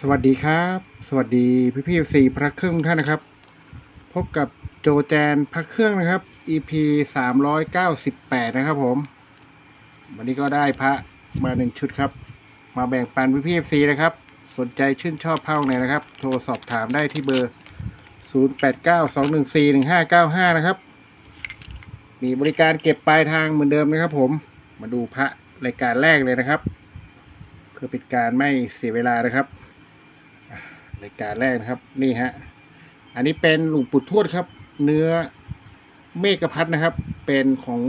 สวัสดีครับ สวัสดีพี่พี่สี่พระเครื่องท่านนะครับ พบกับโจแจนพระเครื่องนะครับ EP สามร้อยเก้าสิบแปดนะครับผม วันนี้ก็ได้พระมาหนึ่งชุดครับ มาแบ่งปันพี่พี่สี่นะครับ สนใจชื่นชอบเผ่าไหนนะครับ โทรสอบถามได้ที่เบอร์0 8 9 2 1 4 1 5 9 5นะครับ มีบริการเก็บปลายทางเหมือนเดิมนะครับ ผม มาดูพระรายการแรกเลยนะครับ เพื่อเป็นการไม่เสียเวลานะครับ รายการแรกนะครับนี่ฮะอันนี้เป็นหลวงปู่ทวดครับ เนื้อเมกพัทนะครับ เป็นของ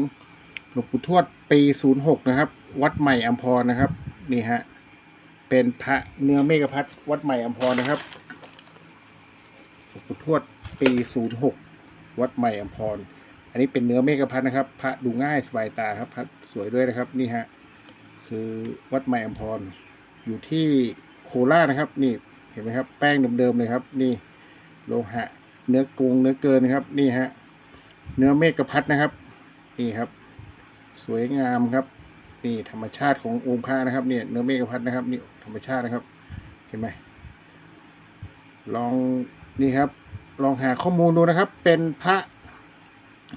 หลวงปู่ทวดปี06นย์หกนะครับ วัดใหม่อัมพรนะครับนี่ฮะเป็นพระเนื้อเมกพัทวัดใหม่อัมพรนะครับหลวงปู่ทวดปี06วัดใหม่อัมพร อันนี้เป็นเนื้อเมกพัทนะครับ พระดูง่ายสบายตาครับพระสวยด้วยนะครับนี่ฮะคือวัดใหม่อัมพรอยู่ที่โคราชนะครับ นี่ ห็นไหมครับ แป้งเดิมๆเลยครับ นี่โลหะ เนื้อกรุงเนื้อเกินครับ นี่ฮะ เนื้อเมฆพัดนะครับ นี่ครับ สวยงามครับ นี่ธรรมชาติขององค์พระนะครับ เนี่ยเนื้อเมฆพัดนะครับ นี่ธรรมชาตินะครับ เห็นไหมลองนี่ครับ ลองหาข้อมูลดูนะครับ เป็นพระ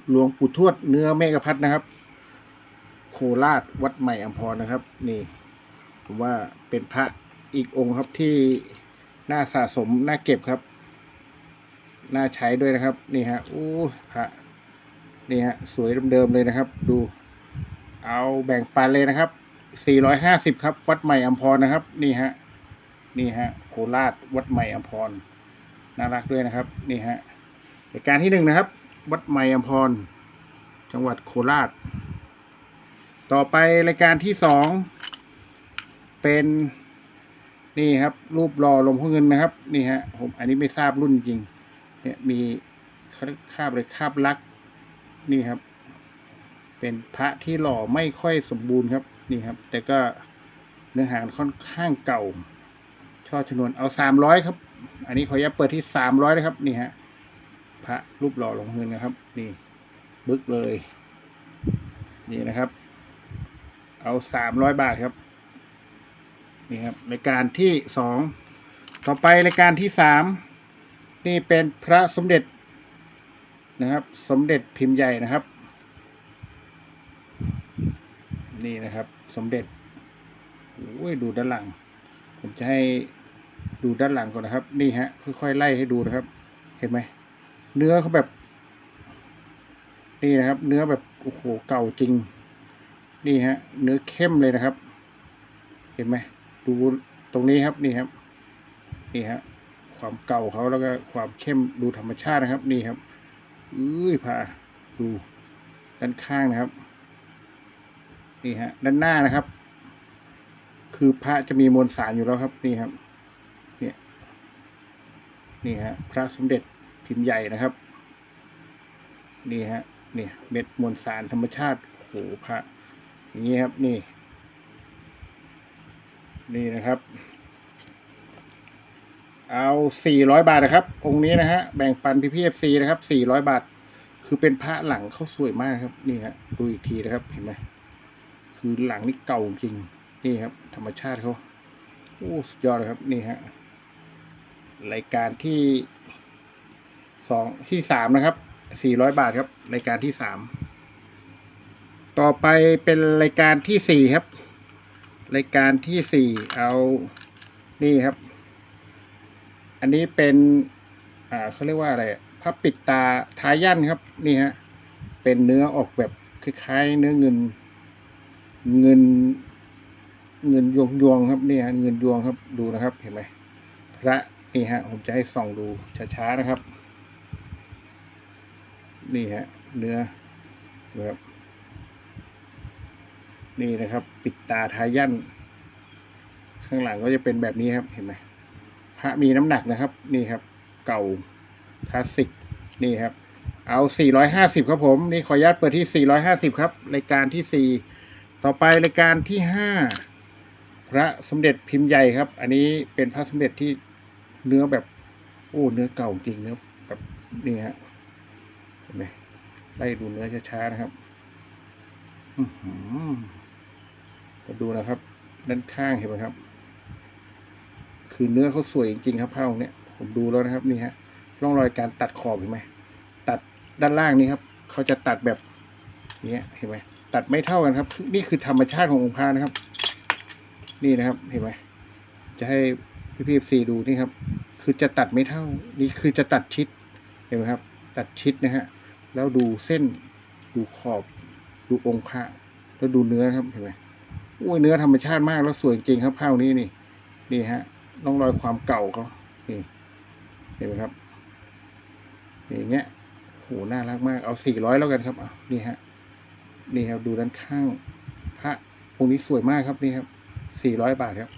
หลวงปู่ทวดเนื้อเมฆพัดนะครับ โคราชวัดใหม่อัมพรนะครับ นี่ผมว่าเป็นพระอีกองค์ครับที่ น่าสะสมน่าเก็บครับ น่าใช้ด้วยนะครับ นี่ฮะอู้พระนี่ฮะสวยเดิมๆเลยนะครับ ดู เอาแบ่งปันเลยนะครับ 450 ครับ วัดใหม่อัมพรนะครับ นี่ฮะนี่ฮะโคราชวัดใหม่อัมพรน่ารักด้วยนะครับ นี่ฮะรายการที่หนึ่งนะครับ วัดใหม่อัมพร จังหวัดโคราช ต่อไปรายการที่สองเป็น นี่ครับ รูปหล่อลวงพ่อเงินนะครับ นี่ฮะผมอันนี้ไม่ทราบรุ่นจริง เนี่ยมีคาบเลยคาบลักนี่ครับ เป็นพระที่หล่อไม่ค่อยสมบูรณ์ครับ นี่ครับ แต่ก็เนื้อหาค่อนข้างเก่า ช่อชนวนเอาสามร้อยครับ อันนี้ขออนุญาตเปิดที่สามร้อยนะครับ นี่ฮะพระรูปหล่อลงพ่อเงินนะครับ นี่ บึกเลย นี่นะครับ เอาสามร้อยบาทครับ นี่ครับรายการที่สองต่อไปรายการที่สามนี่เป็นพระสมเด็จนะครับ สมเด็จพิมพ์ใหญ่นะครับ นี่นะครับ สมเด็จโอ้ยดูด้านหลัง ผมจะให้ดูด้านหลังก่อนนะครับ นี่ฮะค่อยๆไล่ให้ดูนะครับ เห็นไหมเนื้อเขาแบบ นี่นะครับ เนื้อแบบโอ้โหเก่าจริง นี่ฮะ เนื้อเข้มเลยนะครับ เห็นไหม ดูตรงนี้ครับนี่ครับ นี่ฮะความเก่าเขาแล้วก็ความเข้มดูธรรมชาตินะครับ นี่ครับอุ้ยพาดูด้านข้างนะครับ นี่ฮะ ด้านหน้านะครับ คือพระจะมีมวลสารอยู่แล้วครับ นี่ครับเนี่ยนี่ฮะพระสมเด็จพิมพ์ใหญ่นะครับ นี่ฮะนี่เม็ดมวลสารธรรมชาติโอ้โหพระอย่างนี้ครับ นี่ นี่นะครับ เอาสี่ร้อยบาทนะครับ องค์นี้นะฮะแบ่งปันพี่พีเอฟซีนะครับสี่ร้อยบาท คือเป็นพระหลังเขาสวยมากครับนี่ฮะดูอีกทีนะครับเห็นไหมคือหลังนี่เก่าจริงนี่ครับ ธรรมชาติเขาโอ้สุดยอดเลยครับนี่ฮะรายการที่สองที่สามนะครับสี่ร้อยบาทครับ รายการที่สามต่อไปเป็นรายการที่สี่ครับ รายการที่สี่เอานี่ครับ อันนี้เป็นอ่าเขาเรียกว่าอะไรพับปิดตาทายันครับนี่ฮะเป็นเนื้อออกแบบคล้ายๆ เนื้อเงิน เงิน เงินยวงยวงๆครับนี่ฮะเงินยวงครับดูนะครับ เห็นไหมพระนี่ฮะผมจะให้ส่องดูช้าๆนะครับ นี่ฮะเนื้อนะครับ นี่นะครับ ปิดตาทายันข้างหลังก็จะเป็นแบบนี้ครับเห็นไหมพระมีน้ำหนักนะครับ นี่ครับ เก่าคลาสสิกนี่ครับ เอา 450 ครับผม นี่ขออนุญาตเปิดที่ 450 ครับรายการที่ 4 ต่อไปรายการที่ 5 พระสมเด็จพิมพ์ใหญ่ครับ อันนี้เป็นพระสมเด็จที่เนื้อแบบโอ้เนื้อเก่าจริงเนื้อแบบนี่ฮะเห็นไหมไล่ดูเนื้อช้าๆนะครับ อือหือ มาดูนะครับ ด้านข้างเห็นไหมครับ คือเนื้อเขาสวยจริงๆครับผ้าองค์เนี้ยผมดูแล้วนะครับนี่ฮะร่องรอยการตัดขอบเห็นไหมตัดด้านล่างนี้ครับเขาจะตัดแบบเนี้ยเห็นไหมตัดไม่เท่ากันครับ นี่คือธรรมชาติขององค์พระนะครับ นี่นะครับเห็นไหมจะให้พี่พีซีดูนี่ครับ คือจะตัดไม่เท่า นี่คือจะตัดชิดเห็นไหมครับ ตัดชิดนะฮะแล้วดูเส้นดูขอบ ดูองค์พระแล้วดูเนื้อครับเห็นไหม อุ้ยเนื้อธรรมชาติมากแล้วสวยจริงครับผ้านี้นี่ นี่ฮะร่องรอยความเก่าเขานี่เห็นไหมครับนี่อย่างเงี้ยโหน่ารักมากเอาสี่ร้อยแล้วกันครับอะนี่ฮะนี่ครับดูด้านข้างพระองค์นี้สวยมากครับนี่ครับสี่ร้อยบาทครับ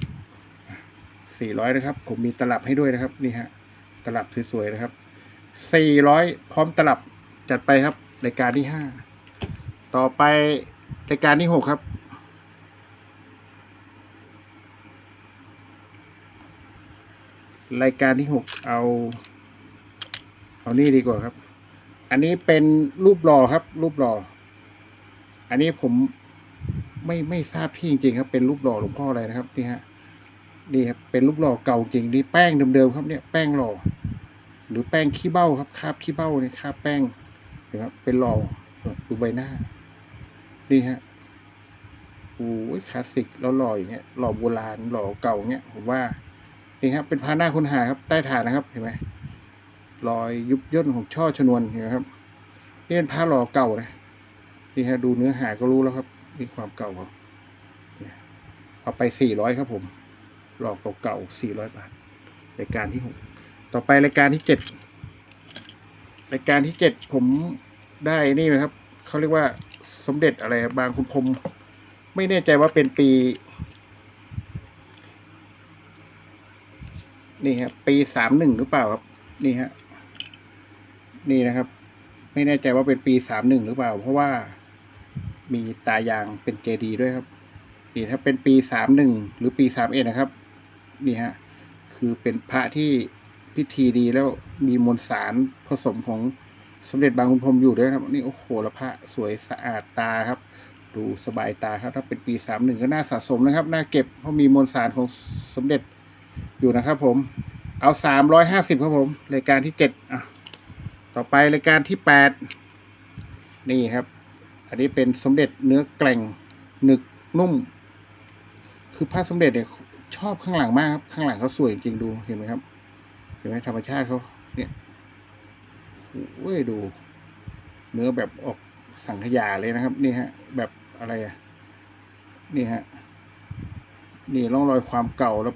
สี่ร้อยนะครับ ผมมีตลับให้ด้วยนะครับ นี่ฮะตลับสวยๆนะครับสี่ร้อยพร้อมตลับจัดไปครับรายการที่ห้าต่อไปรายการที่หกครับ รายการที่หกเอาเอานี่ดีกว่าครับ อันนี้เป็นรูปหล่อครับ รูปหล่อ อันนี้ผมไม่ไม่ทราบที่จริงๆครับ เป็นรูปหล่อหลวงพ่ออะไรนะครับนี่ฮะนี่ครับเป็นรูปหล่อเก่าจริงนี่แป้งเดิมๆครับเนี่ยแป้งหล่อ หรือแป้งขี้เบ้าครับคาบขี้เบ้าเนี่ยคาบแป้งนไหมครับเป็นหล่อดูใบหน้า นี่ฮะโอ้ยคลาสสิกแล้วหล่ออย่างเงี้ยหล่อโบราณหล่อเก่าเงี้ยผมว่า นี่ครับเป็นพาหน้าคุณหาครับใต้ฐานนะครับเห็นไหมรอยยุบย่นของช่อชนวนเห็นไหมครับ นี่เป็นผ้าหล่อเก่านะนี่ฮะดูเนื้อหาก็รู้แล้วครับนี่ความเก่าเขาเอาไปสี่ร้อยครับผมหล่อเก่าๆสี่ร้อยบาทรายการที่หกต่อไปรายการที่เจ็ดรายการที่เจ็ดผมได้นี่นะครับเขาเรียกว่าสมเด็จอะไรบางคุณพรมไม่แน่ใจว่าเป็นปี นี่ครับปีสามหนึ่งหรือเปล่าครับ นี่ฮะนี่นะครับ ไม่แน่ใจว่าเป็นปีสามหนึ่งหรือเปล่า เพราะว่ามีตายางเป็นเจดีย์ด้วยครับนี่ถ้าเป็นปีสามหนึ่งหรือปีสามเอ็ดนะครับ นี่ฮะคือเป็นพระที่พิธีดีแล้วมีมวลสารผสมของสมเด็จบางคุณพรมอยู่ด้วยครับ นี่โอ้โหล้วพระสวยสะอาดตาครับ ดูสบายตาครับ ถ้าเป็นปีสามหนึ่งก็น่าสะสมนะครับ น่าเก็บเพราะมีมวลสารของสมเด็จ อยู่นะครับผม เอาสามร้อยห้าสิบครับผม รายการที่เจ็ดอะ ต่อไปรายการที่แปดนี่ครับ อันนี้เป็นสมเด็จเนื้อแกร่งหนึกนุ่ม คือพระสมเด็จเนี่ยชอบข้างหลังมากครับข้างหลังเขาสวยจริงๆดูเห็นไหมครับ เห็นไหมธรรมชาติเขาเนี่ยโอ้ยดู เนื้อแบบออกสังขยาเลยนะครับ นี่ฮะ แบบอะไรอะ นี่ฮะ นี่ร่องรอยความเก่าแล้ว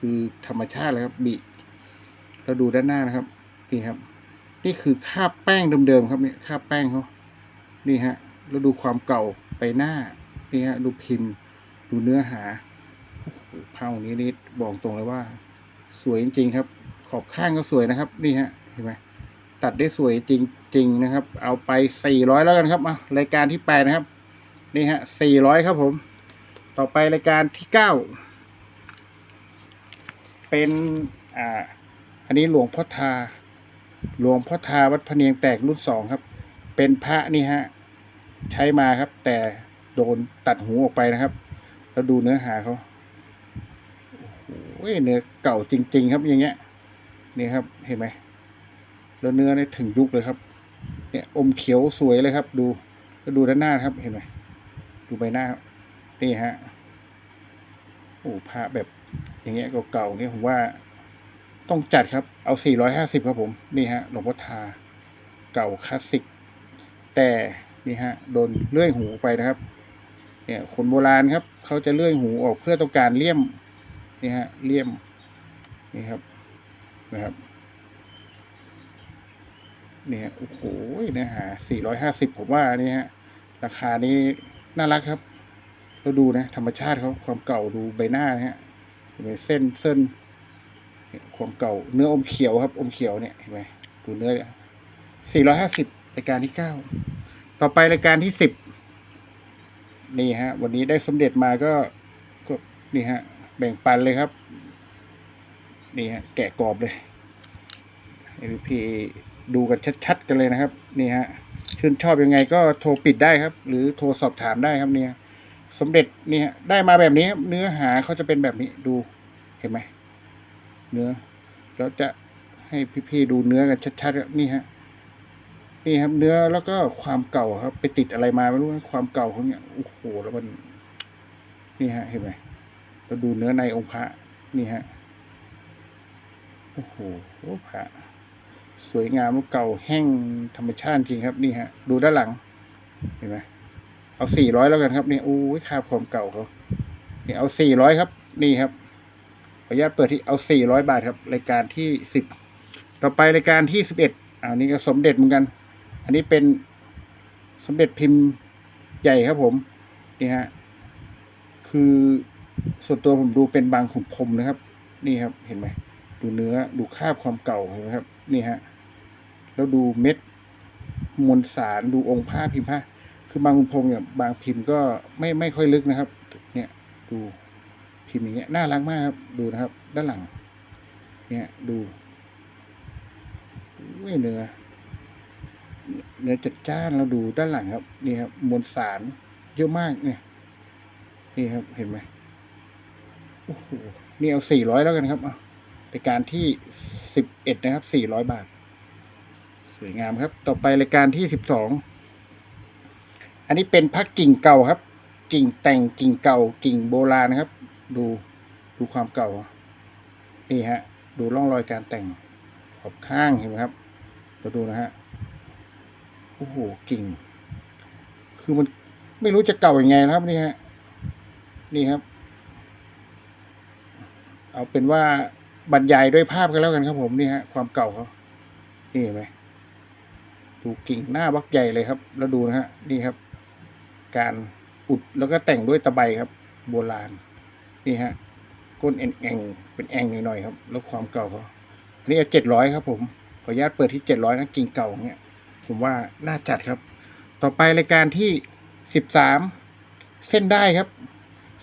คือธรรมชาติเลยครับบิเราดูด้านหน้านะครับนี่ครับ นี่คือคราบแป้งเดิมๆครับเนี่ยคราบแป้งเขานี่ฮะแล้วดูความเก่าไปหน้านี่ฮะดูพิมพ์ ดูเนื้อหาโอ้โหผ้าองนี้นี่บอกตรงเลยว่า สวยจริงๆครับ ขอบข้างก็สวยนะครับ นี่ฮะเห็นไหมตัดได้สวยจริง ๆ นะครับ เอาไปสี่ร้อยแล้วกันครับมารายการที่แปดนะครับ นี่ฮะสี่ร้อยครับผม ต่อไปรายการที่เก้า เป็นอ่าอันนี้หลวงพ่อทา หลวงพ่อทาวัดพะเนียงแตกรุ่นสองครับ เป็นพระนี่ฮะใช้มาครับ แต่โดนตัดหูออกไปนะครับ แล้วดูเนื้อหาเขาโอ้โหเนื้อเก่าจริง ๆ ครับอย่างเงี้ยนี่ครับเห็นไหมแล้วเนื้อเนี่ยถึงยุคเลยครับ เนี่ยอมเขียวสวยเลยครับ ดูแล้วดูด้านหน้าครับเห็นไหมดูใบหน้าครับนี่ฮะ โอ้พระแบบอย่างเงี้ยเก่าๆเนี่ยผมว่าต้องจัดครับ เอา 450 ครับผม นี่ฮะ หลวงพ่อทา เก่าคลาสสิก แต่ นี่ฮะ โดนเลื่อยหูไปนะครับ เนี่ย คนโบราณครับ เขาจะเลื่อยหูออกเพื่อต้องการเลี่ยม นี่ฮะ เลี่ยม นี่ครับ นะครับนี่ฮะโอ้โหเนื้อหา450 ผมว่านี่ฮะ ราคานี้น่ารักครับ แล้วดูนะ ธรรมชาติเขาความเก่าดูใบหน้านะฮะเห็นไหมเส้นเส้นความเก่าเนื้ออมเขียวครับ อมเขียวเนี่ยเห็นไหมดูเนื้อเนี่ย450รายการที่9ต่อไปรายการที่10นี่ฮะ วันนี้ได้สมเด็จมาก็ก็นี่ฮะ แบ่งปันเลยครับ นี่ฮะ แกะกรอบเลยให้พี่ดูกันชัดๆกันเลยนะครับ นี่ฮะชื่นชอบยังไงก็โทรปิดได้ครับ หรือโทรสอบถามได้ครับเนี่ย สมเด็จเนี่ยได้มาแบบนี้ เนื้อหาเขาจะเป็นแบบนี้ดูเห็นไหมเนื้อแล้วจะให้พี่ๆดูเนื้อกันชัดๆนี่ฮะนี่ครับ เนื้อแล้วก็ความเก่าครับ ไปติดอะไรมาไม่รู้นะความเก่าเขาเนี่ยโอ้โหแล้วมัน นี่ฮะ เห็นไหมเราดูเนื้อในองค์พระนี่ฮะโอ้โหพระสวยงามเก่าแห้งธรรมชาติจริงครับ นี่ฮะ ดูด้านหลัง เห็นไหม เอาสี่ร้อยแล้วกันครับนี่โอ้ยค่าความเก่าเขานี่เอาสี่ร้อยครับ นี่ครับขออนุญาตเปิดที่เอาสี่ร้อยบาทครับ รายการที่สิบต่อไปรายการที่สิบเอ็ดอ่านี่ก็สมเด็จเหมือนกัน อันนี้เป็นสมเด็จพิมพ์ใหญ่ครับผมนี่ฮะคือส่วนตัวผมดูเป็นบางขุนพรมนะครับ นี่ครับเห็นไหมดูเนื้อดูคาบความเก่าเห็นไหมครับ นี่ฮะแล้วดูเม็ดมวลสารดูองค์ผ้าพิมพ์ผ้า คือบางขุนพรมเนี่ยบางพิมพ์ก็ไม่ไม่ค่อยลึกนะครับ เนี่ยดูพิมพ์อย่างเงี้ยน่ารักมากครับ ดูนะครับ ด้านหลัง เนี่ยดูอุ้ยเนื้อเนื้อจัดจ้านเราดูด้านหลังครับ นี่ครับมวลสารเยอะมากเนี่ย นี่ครับเห็นไหมโอ้โหนี่เอาสี่ร้อยแล้วกันครับเอรายการที่สิบเอ็ดนะครับสี่ร้อยบาท สวยงามครับ ต่อไปรายการที่สิบสอง อันนี้เป็นพักกิ่งเก่าครับ กิ่งแต่งกิ่งเก่ากิ่งโบราณนะครับ ดูดูความเก่า นี่ฮะ ดูร่องรอยการแต่งขอบข้างเห็นไหมครับเราดูนะฮะโอ้โหกิ่ง คือมันไม่รู้จะเก่ายัางไงครับนี่ฮะนี่ครับ เอาเป็นว่าบรรยายด้วยภาพกันแล้วกันครับผมนี่ฮะความเก่าเขานี่เห็นไหมดูกิ่งหน้าบักใหญ่เลยครับ แล้วดูนะฮะนี่ครับ การอุดแล้วก็แต่งด้วยตะไบครับ โบราณ นี่ฮะก้นแองเป็นแองหน่อยๆครับ แล้วความเก่าเขาอันนี้เจ็ดร้อยครับ ผมขออนุญาตเปิดที่เจ็ดร้อยนะกิ่งเก่าเนี่ยผมว่าน่าจัดครับ ต่อไปรายการที่สิบสามเส้นได้ครับ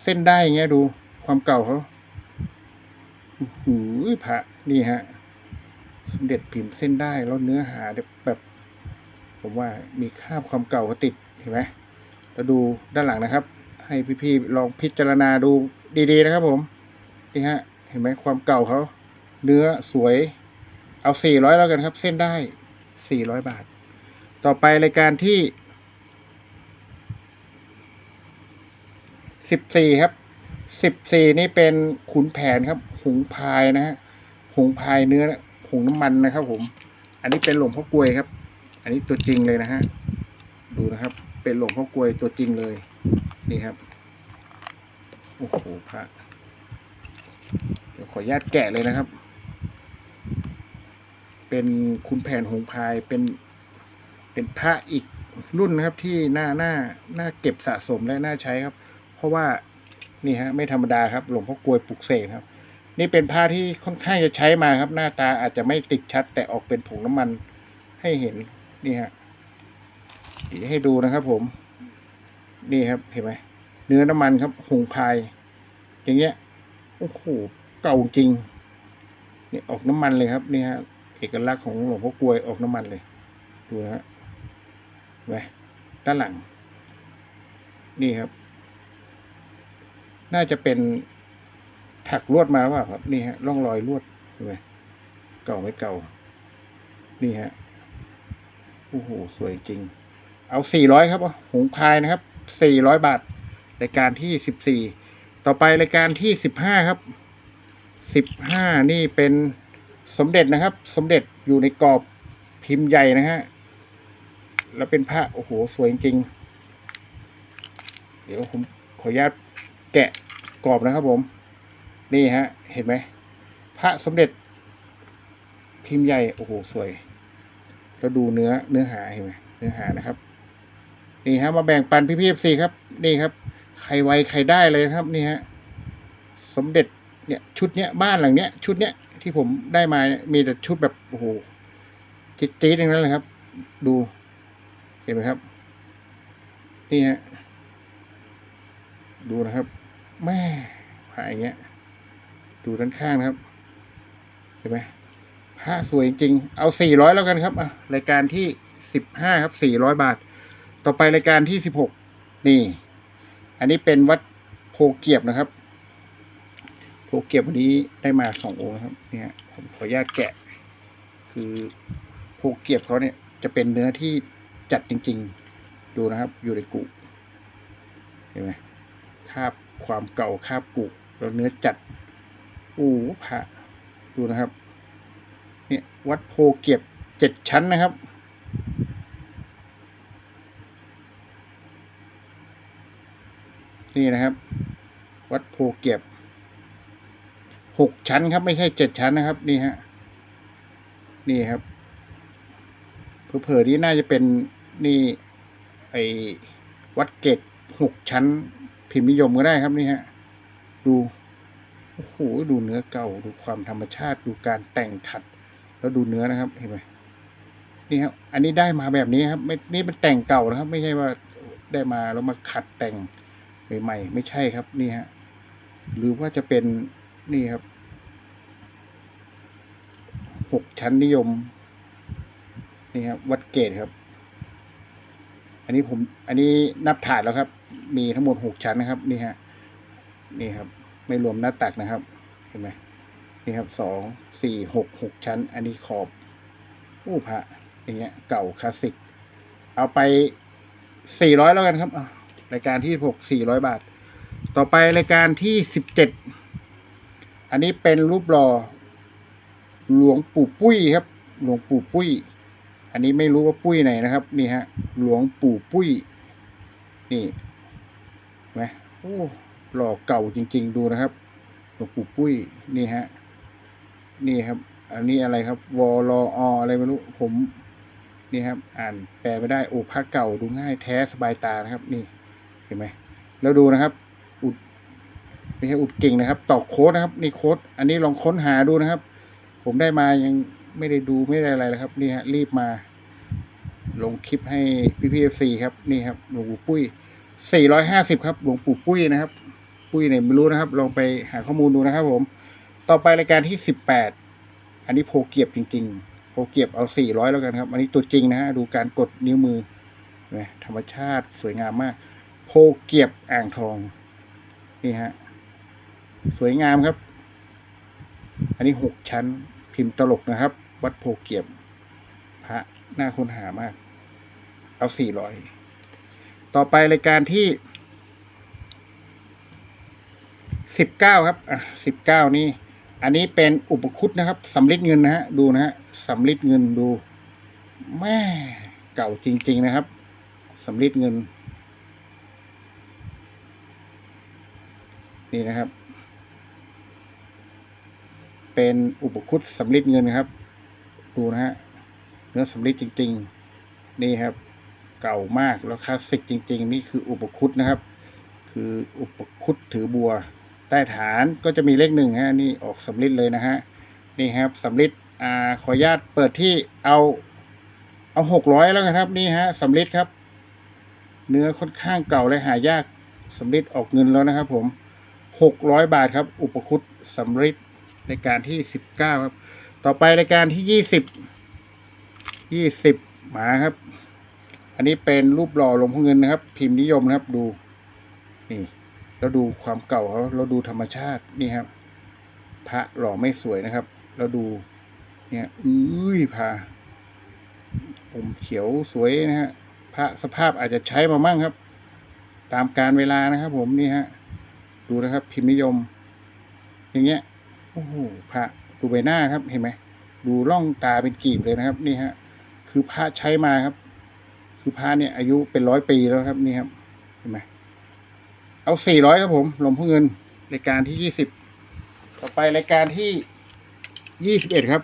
เส้นได้อย่างเงี้ยดูความเก่าเขาอื้อหือพระนี่ฮะสมเด็จพิมพ์เส้นได้แล้วเนื้อหาแบบ ผมว่ามีคาบความเก่าเขาติดเห็นไหม แล้วดูด้านหลังนะครับ ให้พี่ๆลองพิจารณาดูดีๆนะครับผม นี่ฮะ เห็นไหมความเก่าเขา เนื้อสวย เอาสี่ร้อยแล้วกันครับ เส้นได้สี่ร้อยบาท ต่อไปรายการที่สิบสี่ครับสิบสี่นี่เป็นขุนแผนครับ หุงพายนะฮะ หุงพายเนื้อหุงน้ำมันนะครับผม อันนี้เป็นหลวงพ่อกลวยครับ อันนี้ตัวจริงเลยนะฮะ ดูนะครับ เป็นหลวงพ่อกลวยตัวจริงเลย นี่ครับ โอ้โหพระเดี๋ยวขออนุญาตแกะเลยนะครับ เป็นคุณแผนหงพายเป็นเป็นพระอีกรุ่นนะครับที่หน่าหน่าหน่าเก็บสะสมและหน่าใช้ครับ เพราะว่านี่ฮะไม่ธรรมดาครับ หลวงพ่อกลวยปลุกเสกครับ นี่เป็นผ้าที่ค่อนข้างจะใช้มาครับ หน้าตาอาจจะไม่ติดชัด แต่ออกเป็นผงน้ำมันให้เห็นนี่ฮะ เดี๋ยวให้ดูนะครับผม นี่ครับเห็นไหมเนื้อน้ำมันครับหงพาย อย่างเงี้ยโอ้โหเก่าจริงนี่ออกน้ำมันเลยครับนี่ฮะเอกลักษณ์ของหลวงพ่อกลวยออกน้ำมันเลย ดูนะฮะไหมด้านหลัง นี่ครับ น่าจะเป็นถักลวดมาว่าครับ นี่ฮะร่องรอยลวดเห็นไหมเก่าไม่เก่า นี่ฮะโอ้โหสวยจริง เอาสี่ร้อยครับหงพายนะครับสี่ร้อยบาทรายการที่สิบสี่ต่อไปรายการที่สิบห้าครับสิบห้านี่เป็นสมเด็จนะครับ สมเด็จอยู่ในกรอบพิมพ์ใหญ่นะฮะแล้วเป็นผ้าโอ้โหสวยจริง เดี๋ยวผมขออนุญาตแกะกรอบนะครับผม นี่ฮะ เห็นไหมพระสมเด็จ พิมพ์ใหญ่ โอ้โห สวย แล้วดูเนื้อเนื้อหาเห็นไหมเนื้อหานะครับ นี่ฮะมาแบ่งปันพี่พีเอฟซีครับ นี่ครับ ใครไวใครได้เลยครับนี่ฮะสมเด็จเนี่ยชุดเนี้ยบ้านหลังเนี้ยชุดเนี้ยที่ผมได้มาเนี่ยมีแต่ชุดแบบโอ้โหจี๊ดๆทั้งนั้นเลยครับ ดู เห็นไหมครับ นี่ฮะดูนะครับแม่ผ่าอย่างเงี้ย ดูด้านข้างนะครับ เห็นไหมผ้าสวยจริง เอาสี่ร้อยแล้วกันครับอะรายการที่สิบห้าครับสี่ร้อยบาท ต่อไปรายการที่สิบหกนี่ อันนี้เป็นวัดโพเกียบนะครับ โพเก็บวันนี้ได้มาสององค์นะครับ เนี่ยผมขออนุญาตแกะ คือโพเก็บเขาเนี่ยจะเป็นเนื้อที่จัดจริง ๆ ดูนะครับ อยู่ในกุเห็นไหมคาบความเก่าคาบกุแล้วเนื้อจัดโอ้พระดูนะครับ เนี่ยวัดโพเก็บเจ็ดชั้นนะครับ นี่นะครับ วัดโพเก็บหกชั้นครับ ไม่ใช่เจ็ดชั้นนะครับ นี่ฮะนี่ครับเผลอๆนี่น่าจะเป็นนี่ไอ้วัดเกตหกชั้น พิมพ์นิยมก็ได้ครับนี่ฮะดูโอ้โหดูเนื้อเก่าดูความธรรมชาติดูการแต่งขัด แล้วดูเนื้อนะครับเห็นไหมนี่ครับอันนี้ได้มาแบบนี้ครับไม่นี่เป็นแต่งเก่านะครับ ไม่ใช่ว่าได้มาแล้วมาขัดแต่ง ใหม่ๆไม่ใช่ครับนี่ฮะหรือว่าจะเป็นนี่ครับหกชั้นนิยม นี่ครับวัดเกตครับ อันนี้ผมอันนี้นับถาดแล้วครับ มีทั้งหมดหกชั้นนะครับ นี่ฮะนี่ครับ ไม่รวมหน้าตักนะครับ เห็นไหมนี่ครับสองสี่หกหกชั้น อันนี้ขอบอู้พระอย่างเงี้ย เก่าคลาสสิก เอาไปสี่ร้อยแล้วกันครับอะ รายการที่หกสี่ร้อยบาท ต่อไปรายการที่สิบเจ็ดอันนี้เป็นรูปหล่อหลวงปู่ปุ้ยครับ หลวงปู่ปุ้ย อันนี้ไม่รู้ว่าปุ้ยไหนนะครับ นี่ฮะ หลวงปู่ปุ้ย นี่ไหมโอ้หล่อเก่าจริง ๆ ดูนะครับ หลวงปู่ปุ้ย นี่ฮะ นี่ครับ อันนี้อะไรครับวลออะไรไม่รู้ ผม นี่ครับ อ่านแปลไม่ได้ โอ้พระเก่าดูง่ายแท้สบายตานะครับ นี่ เห็นไหมแล้วดูนะครับ อุดไม่ใช่อุดกิ่งนะครับตอกโค้ดนะครับ นี่โค้ดอันนี้ลองค้นหาดูนะครับ ผมได้มายังไม่ได้ดูไม่ได้อะไรเลยครับ นี่ฮะรีบมา ลงคลิปให้พี่พีเอฟซีครับนี่ครับหลวงปู่ปุ้ยสี่ร้อยห้าสิบครับหลวงปู่ปุ้ยนะครับ ปุ้ยเนี่ยไม่รู้นะครับ ลองไปหาข้อมูลดูนะครับ ผม ต่อไปรายการที่สิบแปดอันนี้โพเกียบจริง ๆ โพเกียบเอาสี่ร้อยแล้วกันครับ อันนี้ตัวจริงนะฮะดูการกดนิ้วมือนไหมธรรมชาติสวยงามมาก โพเกียบอ่างทอง นี่ฮะ สวยงามครับ อันนี้หกชั้นพิมพ์ตลกนะครับ วัดโพเกียบ พระน่าค้นหามาก เอาสี่ร้อยต่อไปรายการที่สิบเก้าครับ อะสิบเก้านี่ อันนี้เป็นอุปคุตนะครับสำลิดเงินนะฮะ ดูนะฮะสำลิดเงินดู แม่เก่าจริง ๆ นะครับสำลิดเงิน นี่นะครับ เป็นอุปคุตสำลิดเงินครับ ดูนะฮะเนื้อสำลิดจริง ๆ นี่ครับ เก่ามากแล้วคลาสสิกจริง ๆ นี่คืออุปคุตนะครับ คืออุปคุตถือบัว ใต้ฐานก็จะมีเลขหนึ่งฮะนี่ออกสำลิดเลยนะฮะนี่ครับสำลิดอ่าขออนุญาตเปิดที่เอาเอาหกร้อยแล้วกันครับนี่ฮะสำลิดครับ เนื้อค่อนข้างเก่าและหายากสำลิดออกเงินแล้วนะครับผม หกร้อยบาทครับ อุปคุตสำลิดรายการที่สิบเก้าครับ ต่อไปรายการที่ยี่สิบยี่สิบหมาครับ อันนี้เป็นรูปหล่อหลวงพ่อเงินนะครับ พิมพ์นิยมนะครับดู นี่แล้วดูความเก่าเขาเราดูธรรมชาตินี่ครับ พระหล่อไม่สวยนะครับแล้วดู เนี่ยอุ้ยพระผมเขียวสวยนะฮะพระสภาพอาจจะใช้มามั่งครับ ตามการเวลานะครับผมนี่ฮะ ดูนะครับ พิมพ์นิยม อย่างเงี้ยโอ้โหพระดูใบหน้าครับเห็นไหมดูร่องตาเป็นกีบเลยนะครับ นี่ฮะ คือพระใช้มาครับ คือพระเนี่ย อายุเป็นร้อยปีแล้วครับนี่ครับเห็นไหมเอาสี่ร้อยครับผมหลวงพ่อเงินรายการที่ยี่สิบต่อไปรายการที่ยี่สิบเอ็ดครับ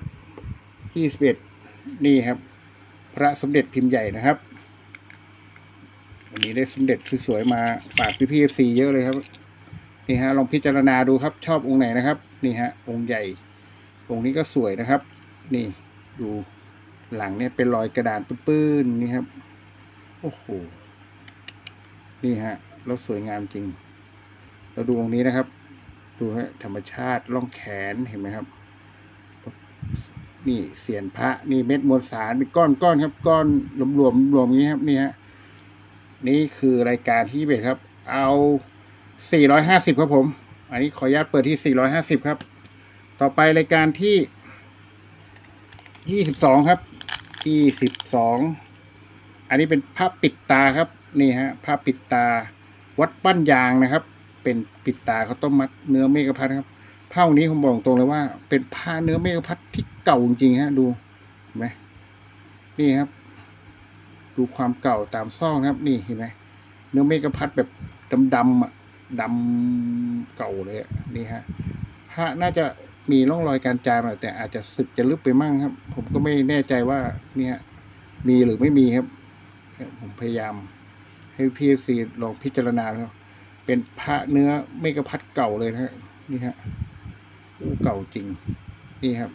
ยี่สิบเอ็ดนี่ครับ พระสมเด็จพิมพ์ใหญ่นะครับวันนี้ได้สมเด็จสวยๆมาฝากพี่พีเอฟซีเยอะเลยครับ นี่ฮะลองพิจารณาดูครับ ชอบองค์ไหนนะครับ นี่ฮะองค์ใหญ่ องค์นี้ก็สวยนะครับ นี่ดูหลังเนี่ยเป็นรอยกระดานปื้นๆนี่ครับ โอ้โห นี่ฮะแล้วสวยงามจริง เราดูองค์นี้นะครับ ดูฮะธรรมชาติร่องแขนเห็นไหมครับ นี่เสียนพระนี่เม็ดมวลสารเป็นก้อนก้อนครับ ก้อนรวมรวมรวมนี้ครับนี่ฮะนี่คือรายการที่เบ็ดครับ เอา สี่ร้อยห้าสิบครับผม อันนี้ขออนุญาตเปิดที่ 450 ครับ ต่อไปรายการที่ 22 ครับ 22 อันนี้เป็นภาพปิดตาครับ นี่ฮะภาพปิดตา วัดบ้านยางนะครับ เป็นปิดตาเขาต้มมัดเนื้อเมกะพัดครับผ้านี้ผมบอกตรงเลยว่า เป็นผ้าเนื้อเมกะพัดที่เก่าจริงฮะดูเห็นไหมนี่ครับ ดูความเก่าตามซอกนะครับ นี่เห็นไหมเนื้อเมกะพัดแบบดำๆอะ ดำเก่าเลยนี่ฮะผ้าน่าจะมีร่องรอยการจามแต่อาจจะสึกจะลึกไปมั่งครับ ผมก็ไม่แน่ใจว่านี่ฮะมีหรือไม่มีครับ ผมพยายาม ให้พี่ซีลองพิจารณาแล้วเป็นพระเนื้อเมกะพัดเก่าเลยนะฮะนี่ฮะโอ้เก่าจริง นี่ครับ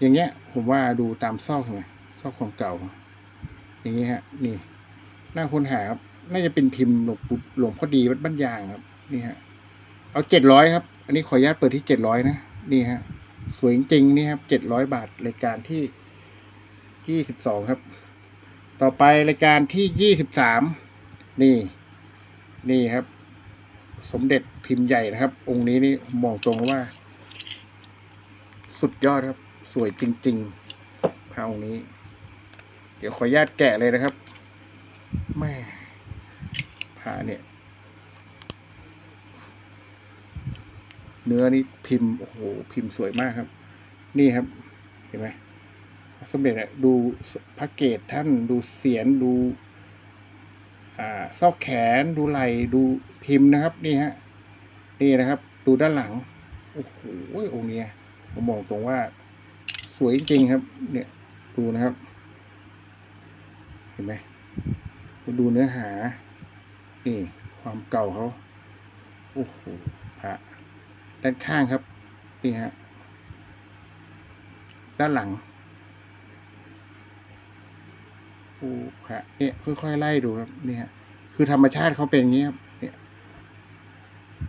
อย่างเงี้ย ผมว่าดูตามซอกใช่ไหมซอกความเก่า อย่างเงี้ยฮะ นี่น่าค้นหาครับ น่าจะเป็นพิมพ์หลวงปู่หลวงพ่อดีวัดบ้านยางครับ นี่ฮะ เอาเจ็ดร้อยครับ อันนี้ขออนุญาตเปิดที่เจ็ดร้อยนะ นี่ฮะ สวยจริงๆนี่ครับเจ็ดร้อยบาทรายการที่ยี่สิบสองครับ ต่อไปรายการที่ยี่สิบสามนี่ นี่ครับ สมเด็จพิมพ์ใหญ่นะครับ องค์นี้นี่มอกตรงว่า สุดยอดครับ สวยจริงๆพระองค์นี้ เดี๋ยวขออนุญาตแกะเลยนะครับแม่ พระเนี่ย เนื้อนี่พิมพ์โอ้โหพิมพ์สวยมากครับ นี่ครับ เห็นไหมสมเด็จดูพระเกตท่านดูเสียนดูอ่าซอกแขนดูไหล่ดูพิมพ์นะครับ นี่ฮะนี่นะครับ ดูด้านหลังโอ้โหองค์เนี้ยผมบอกตรงว่า สวยจริงๆครับ เนี่ยดูนะครับ เห็นไหมดูเนื้อหา นี่ความเก่าเขาโอ้โหพระด้านข้างครับนี่ฮะด้านหลังโอ้พระเนี่ยค่อยๆไล่ดูครับนี่ฮะคือธรรมชาติเขาเป็นอย่างนี้ครับเนี่ย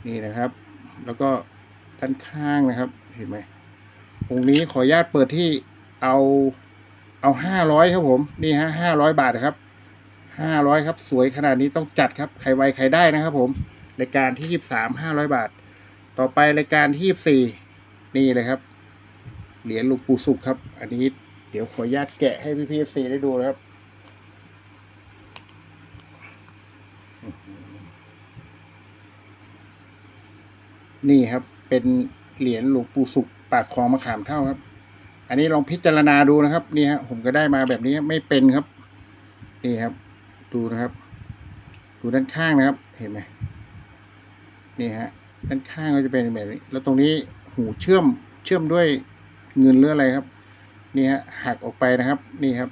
นี่นะครับ แล้วก็ด้านข้างนะครับ เห็นไหมองค์นี้ขออนุญาตเปิดที่เอาเอาห้าร้อยครับผม นี่ฮะห้าร้อยบาทนะครับ ห้าร้อยครับ สวยขนาดนี้ต้องจัดครับใครไวใครได้นะครับผมรายการที่ยี่สามห้าร้อยบาท ต่อไปรายการที่ยี่สี่นี่เลยครับ เหรียญหลวงปู่สุขครับ อันนี้เดี๋ยวขออนุญาตแกะให้พี่พีซีได้ดูนะครับนี่ครับเป็นเหรียญหลวงปู่สุขปากคลองมะขามเท่าครับ อันนี้ลองพิจารณาดูนะครับ นี่ฮะผมก็ได้มาแบบนี้ไม่เป็นครับ นี่ครับ ดูนะครับ ดูด้านข้างนะครับ เห็นไหมนี่ฮะด้านข้างก็จะเป็นแบบนี้ แล้วตรงนี้หูเชื่อมเชื่อมด้วยเงินหรืออะไรครับ นี่ฮะหักออกไปนะครับ นี่ครับ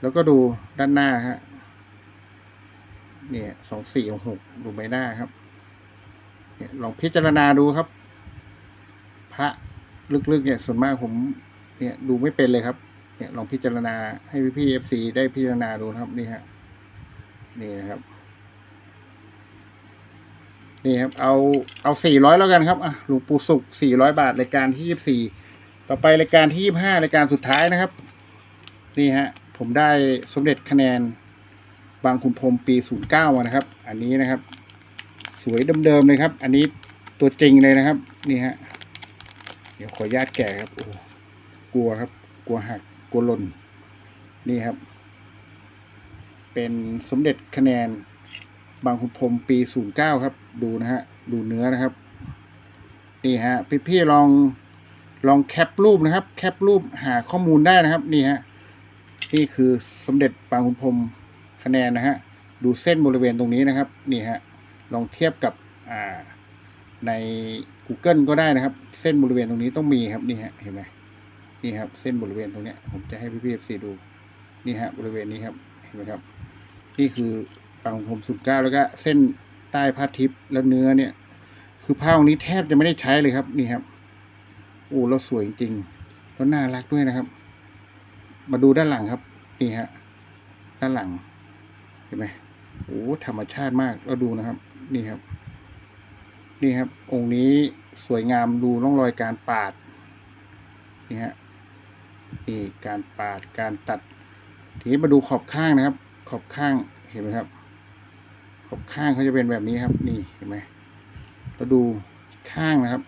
แล้วก็ดูด้านหน้าฮะเนี่ยสองสี่หกดูใบหน้าครับเนี่ยลองพิจารณาดูครับ พระลึกๆเนี่ยส่วนมากผม เนี่ยดูไม่เป็นเลยครับ เนี่ยลองพิจารณาให้พี่พี่เอฟซีได้พิจารณาดูครับนี่ฮะ นี่นะครับ นี่ครับ เอาเอาสี่ร้อยแล้วกันครับอะหลวงปู่สุขสี่ร้อยบาทรายการที่ยี่สี่ต่อไปรายการที่ยี่ห้ารายการสุดท้ายนะครับ นี่ฮะ ผมได้สมเด็จคะแนนบางขุนพรมปีศูนย์เก้ามานะครับ อันนี้นะครับ สวยเดิมๆเลยครับ อันนี้ตัวจริงเลยนะครับ นี่ฮะ เดี๋ยวขออนุญาตแกะครับโอ้กลัวครับ กลัวหักกลัวหล่นนี่ครับ เป็นสมเด็จคะแนนบางขุนพรมปีศูนย์เก้าครับ ดูนะฮะ ดูเนื้อนะครับ นี่ฮะ พี่ๆลองลองแคปรูปนะครับ แคปรูปหาข้อมูลได้นะครับ นี่ฮะ นี่คือสมเด็จบางขุนพรมคะแนนนะฮะ ดูเส้นบริเวณตรงนี้นะครับ นี่ฮะ ลองเทียบกับอ่าใน Google ก็ได้นะครับ เส้นบริเวณตรงนี้ต้องมีครับ นี่ฮะ เห็นไหมนี่ครับ เส้นบริเวณตรงเนี้ย ผมจะให้พี่พีเอฟซีดู นี่ฮะ บริเวณนี้ครับ เห็นไหมครับ นี่คือปังผมสุดเก้าแล้วก็เส้นใต้ผ้าทิพย์แล้วเนื้อเนี่ย คือผ้าตรงนี้แทบจะไม่ได้ใช้เลยครับนี่ครับโอ้แล้วสวยจริงๆแล้วน่ารักด้วยนะครับ มาดูด้านหลังครับ นี่ฮะด้านหลังเห็นไหมโอ้ธรรมชาติมากแล้วดูนะครับ นี่ครับ นี่ครับ องค์นี้สวยงามดูร่องรอยการปาดนี่ฮะนี่การปาดการตัด ทีนี้มาดูขอบข้างนะครับ ขอบข้างเห็นไหมครับ ขอบข้างเขาจะเป็นแบบนี้ครับ นี่เห็นไหมแล้วดูข้างนะครับ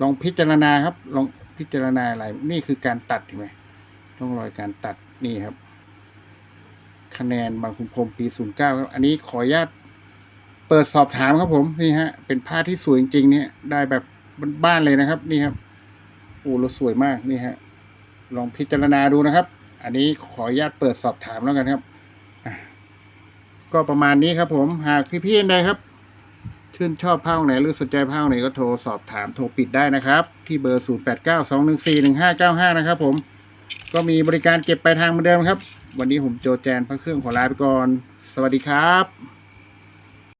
ลองพิจารณาครับ ลองพิจารณาอะไร นี่คือการตัดเห็นไหมร่องรอยการตัดนี่ครับ คะแนนบางคุณพรมปี09ครับ อันนี้ขออนุญาตเปิดสอบถามครับผมนี่ฮะ เป็นผ้าที่สวยจริงๆเนี่ยได้แบบบ้านๆเลยนะครับ นี่ครับโอ้เราสวยมากนี่ฮะลองพิจารณาดูนะครับ อันนี้ขออนุญาตเปิดสอบถามแล้วกันครับ ก็ประมาณนี้ครับผมหากพี่ๆใดครับ ชื่นชอบผ้าไหนหรือสนใจผ้าไหนก็โทรสอบถามโทรปิดได้นะครับ ที่เบอร์ 0892141595 นะครับผมก็มีบริการเก็บปลายทางเหมือนเดิมครับ วันนี้ผมโจแจนพระเครื่องขอลาไปก่อน สวัสดีครับ